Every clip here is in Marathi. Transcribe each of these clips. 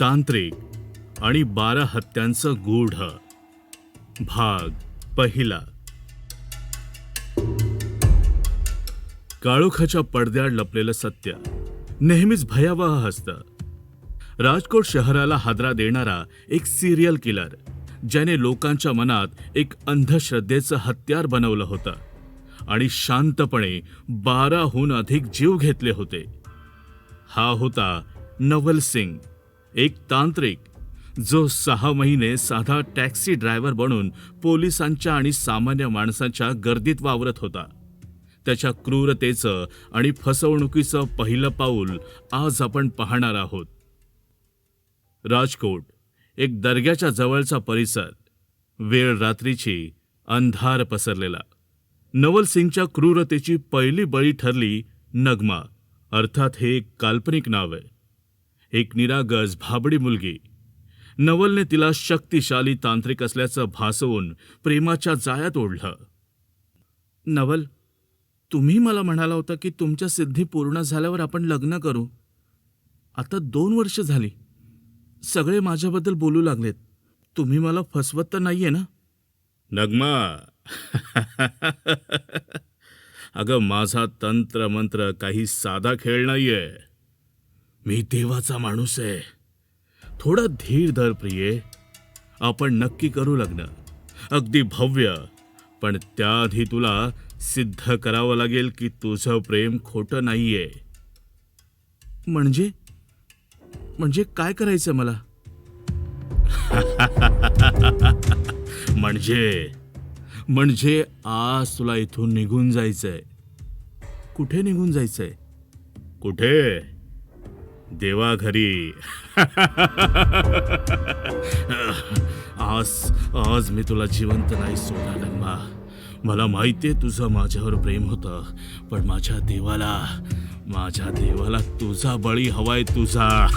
तांत्रिक आणि बारा हत्यांचं गूढ. भाग पहिला. काळोखाच्या पडद्याआड लपलेलं सत्य. नेहमीच भयावह असतं राजकोट शहराला हादरा देणारा एक सिरियल किलर ज्याने लोकांच्या मनात एक अंधश्रद्धेचं हत्यार बनवलं होतं आणि शांतपणे बाराहून अधिक जीव घेतले होते. हा होता नवल सिंग. एक तांत्रिक जो सहा महिने साधा टॅक्सी ड्रायव्हर बनून पोलिसांच्या आणि सामान्य माणसांच्या गर्दीत वावरत होता. त्याच्या क्रूरतेचं आणि फसवणुकीचं पहिलं पाऊल आज आपण पाहणार आहोत. राजकोट एक दर्ग्याच्या जवळचा परिसर. वेळ रात्रीची अंधार पसरलेला. नवल सिंगच्या क्रूरतेची पहिली बळी ठरली नगमा अर्थात हे एक काल्पनिक नाव आहे. एक निरागस भाबडी मुलगी. नवलने तिला शक्तिशाली तांत्रिक असल्याचं भासवून प्रेमाच्या जाळ्यात ओढलं. नवल तुम्ही मला म्हणाला होता की तुमच्या सिद्धी पूर्ण झाल्यावर आपण लग्न करू. आता दोन वर्ष झाली. सगळे माझ्याबद्दल बोलू लागलेत. तुम्ही मला फसवत तर नाहीये ना? नगमा. अगं माझा तंत्र मंत्र काही साधा खेळ नाहीये. मी देवाचा माणूस आहे. थोडा धीर धर प्रिये. आपण नक्की करू लग्न. अगदी भव्य. पण त्याआधी तुला सिद्ध करावं लागेल की तुझं प्रेम खोटं नाहीये. म्हणजे? म्हणजे काय करायचं मला? म्हणजे? म्हणजे आज तुला इथून निघून जायचंय. कुठे निघून जायचंय? कुठे? देवाघरी आज आज मी तुला जिवंत नाही सोडणार नम्मा मला आहे तुझं माझ्यावर प्रेम होतं पण माझ्या देवाला माझ्या देवाला तुझा बळी हवाय तुझा.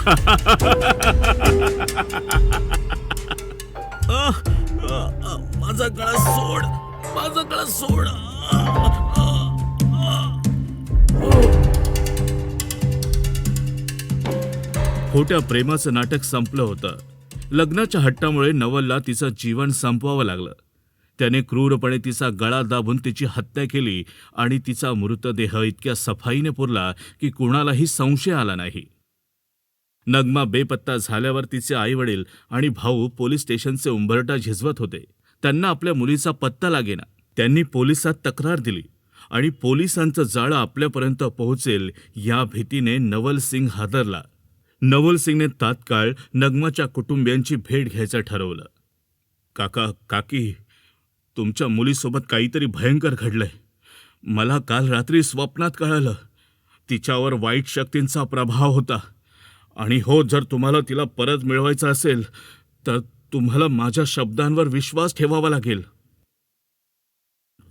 माझा गळा सोड माझा गळा सोड. खोट्या प्रेमाचं नाटक संपलं होतं. लग्नाच्या हट्टामुळे नवलला तिचं जीवन संपवावं लागलं. त्याने क्रूरपणे तिचा गळा दाबून तिची हत्या केली आणि तिचा मृतदेह इतक्या सफाईने पुरला की कुणालाही संशय आला नाही. नगमा बेपत्ता झाल्यावर तिचे आईवडील आणि भाऊ पोलीस स्टेशनचे उंबरटा झिजवत होते. त्यांना आपल्या मुलीचा पत्ता लागेना. त्यांनी पोलिसात तक्रार दिली आणि पोलिसांचं जाळं आपल्यापर्यंत पोहोचेल या भीतीने नवल सिंग हादरला. नवल सिंगने तात्काळ नगमाच्या कुटुंबियांची भेट घ्यायचं ठरवलं. काका काकी तुमच्या मुलीसोबत काहीतरी भयंकर घडलंय. मला काल रात्री स्वप्नात कळालं तिच्यावर वाईट शक्तींचा प्रभाव होता. आणि हो जर तुम्हाला तिला परत मिळवायचं असेल तर तुम्हाला माझ्या शब्दांवर विश्वास ठेवावा लागेल.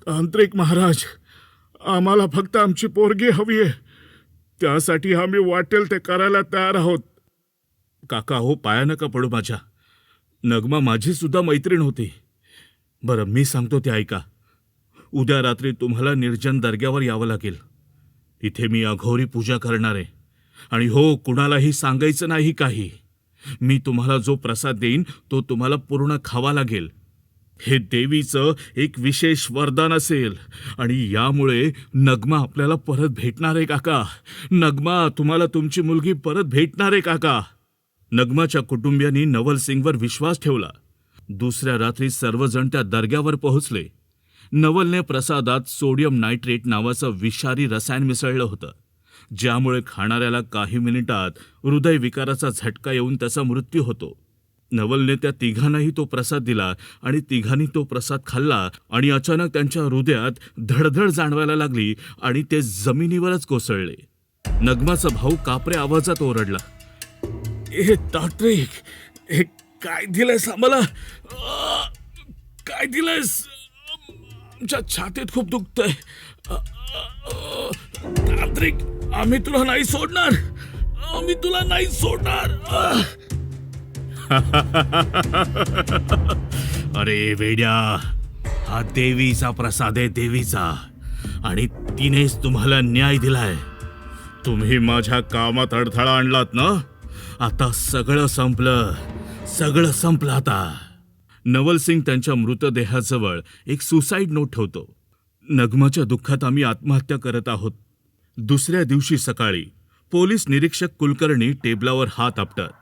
तांत्रिक महाराज आम्हाला फक्त आमची पोरगी हवी आहे त्यासाठी आम्ही वाटेल ते करायला तयार आहोत. काका हो पाया नका पडू माझ्या. नगमा माझी सुद्धा मैत्रीण होती. बरं मी सांगतो ते ऐका. उद्या रात्री तुम्हाला निर्जन दर्ग्यावर यावं लागेल. इथे मी अघोरी पूजा करणार आहे. आणि हो कुणालाही सांगायचं नाही काही. मी तुम्हाला जो प्रसाद देईन तो तुम्हाला पूर्ण खावा लागेल. हे देवीचं एक विशेष वरदान असेल. आणि यामुळे नगमा आपल्याला परत भेटणार आहे काका. नगमा तुम्हाला तुमची मुलगी परत भेटणार आहे काका. नगमाच्या कुटुंबियांनी नवल सिंगवर विश्वास ठेवला. दुसऱ्या रात्री सर्वजण त्या दर्ग्यावर पोहोचले. नवलने प्रसादात सोडियम नायट्रेट नावाचं विषारी रसायन मिसळलं होतं. ज्यामुळे खाणाऱ्याला काही मिनिटात हृदयविकाराचा झटका येऊन त्याचा मृत्यू होतो. नवलने त्या तिघांनाही तो प्रसाद दिला आणि तिघांनी तो प्रसाद खाल्ला आणि अचानक त्यांच्या हृदयात धडधड जाणवायला लागली आणि ते जमिनीवरच कोसळले. नगमाचा भाऊ कापरे आवाजात ओरडला. ए तात्रिक हे काय दिलंयस आम्हाला? काय दिलंयस? आमच्या छातीत खूप दुखतंय. तांत्रिक आम्ही तुला नाही सोडणार. आम्ही तुला नाही सोडणार. आ. अरे वेड्या हा देवीचा प्रसाद आहे देवीचा आणि तिनेच तुम्हाला न्याय दिलाय. तुम्ही माझ्या कामात अडथळा आणलात ना? आता सगळं संपलं सगळं संपलं आता. नवलसिंग त्यांच्या मृतदेहाजवळ एक सुसाईड नोट ठेवतो. नगमाच्या दुःखात आम्ही आत्महत्या करत आहोत. दुसऱ्या दिवशी सकाळी पोलीस निरीक्षक कुलकर्णी टेबलावर हात आपटत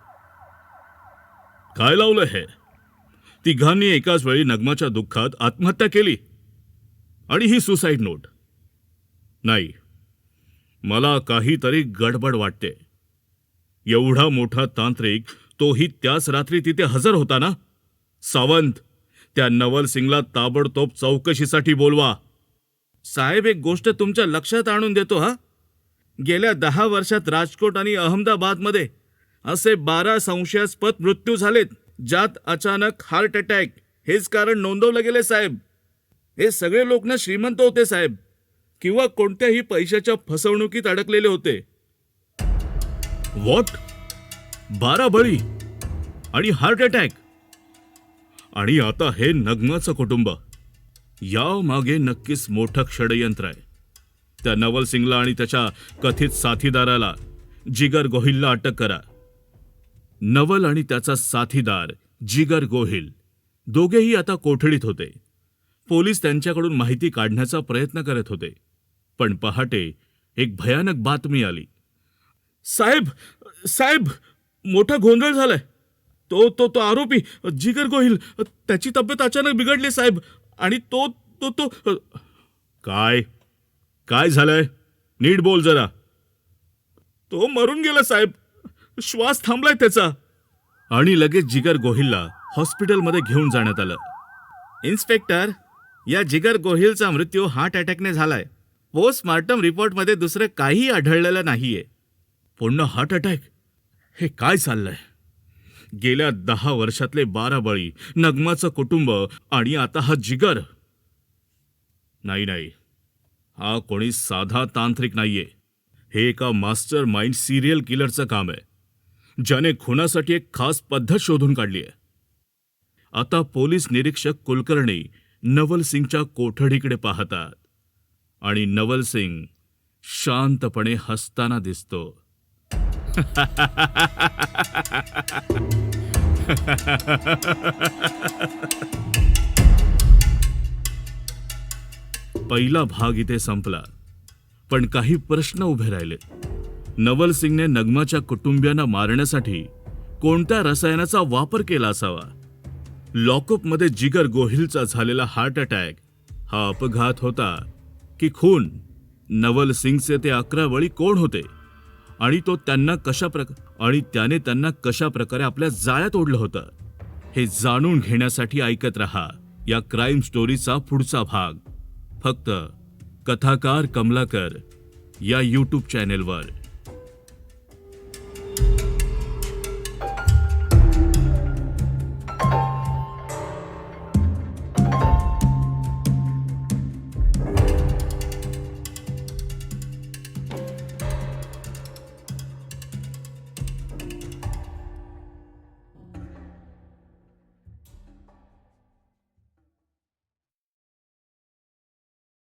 काय लावलं हे? तिघांनी एकाच वेळी नग्माच्या दुःखात आत्महत्या केली. आणि ही सुसाईड नोट. नाही मला काहीतरी गडबड वाटते. एवढा मोठा तांत्रिक तोही त्याच रात्री तिथे हजर होता ना? सावंत त्या नवल सिंगला ताबडतोब चौकशीसाठी बोलवा. साहेब एक गोष्ट तुमच्या लक्षात आणून देतो हा. गेल्या दहा वर्षात राजकोट आणि अहमदाबादमध्ये असे बारा संशयास्पद मृत्यू झालेत ज्यात अचानक हार्ट अटॅक. हेच कारण नोंदवलं गेले साहेब. हे सगळे लोक ना श्रीमंत होते साहेब. किंवा कोणत्याही पैशाच्या फसवणुकीत अडकलेले होते. व्हॉट बारा बळी आणि हार्ट अटॅक. आणि आता हे नग्नाचं कुटुंब. या मागे नक्कीच मोठं षडयंत्र आहे. त्या नवल सिंगला आणि त्याच्या कथित साथीदाराला जिगर गोहिलला अटक करा. नवल आणि त्याचा साथीदार जिगर गोहिल. दोघेही आता कोठडीत होते. पोलीस त्यांच्याकडून माहिती काढण्याचा प्रयत्न करत होते. पण पहाटे एक भयानक बातमी आली. साहेब साहेब मोठा गोंधळ झालाय. तो तो तो आरोपी जिगर गोहिल त्याची तब्येत अचानक बिघडली साहेब आणि तो तो तो काय काय झालंय? नीट बोल जरा. तो मरून गेला साहेब. श्वास थांबलाय त्याचा. आणि लगेच जिगर गोहिलला हॉस्पिटलमध्ये घेऊन जाण्यात आलं. इन्स्पेक्टर या जिगर गोहिलचा मृत्यू हार्ट अटॅकने झालाय. पोस्टमार्टम रिपोर्टमध्ये दुसरं काही आढळलेलं नाहीये. पुन्हा हार्ट अटॅक? हे काय चाललंय? गेल्या दहा वर्षातले बारा बळी नगमाचं कुटुंब आणि आता हा जिगर. नाही नाही. हा कोणी साधा तांत्रिक नाहीये. हे एका मास्टर माइंड सिरियल किलरचं काम आहे. ज्याने खुनासाठी एक खास पद्धत शोधून काढली आहे. आता पोलीस निरीक्षक कुलकर्णी नवल सिंगच्या कोठडीकडे पाहतात आणि नवल सिंग शांतपणे हसताना दिसतो. पहिला भाग इथे संपला पण काही प्रश्न उभे राहिले. नवल सिंगने नगमाच्या कुटुंबियांना मारण्यासाठी कोणत्या रसायनाचा वापर केला असावा? लॉकअपमध्ये जिगर गोहिलचा झालेला हार्ट अटॅक हा अपघात होता की खून? नवल सिंगचे ते अकरा वळी कोण होते? आणि तो त्यांना कशा प्रक आणि त्याने त्यांना कशा प्रकारे आपल्या जाळ्यात ओढलं होतं? हे जाणून घेण्यासाठी ऐकत रहा या क्राईम स्टोरीचा पुढचा भाग. फक्त कथाकार कमलाकर या यूट्यूब चॅनेलवर.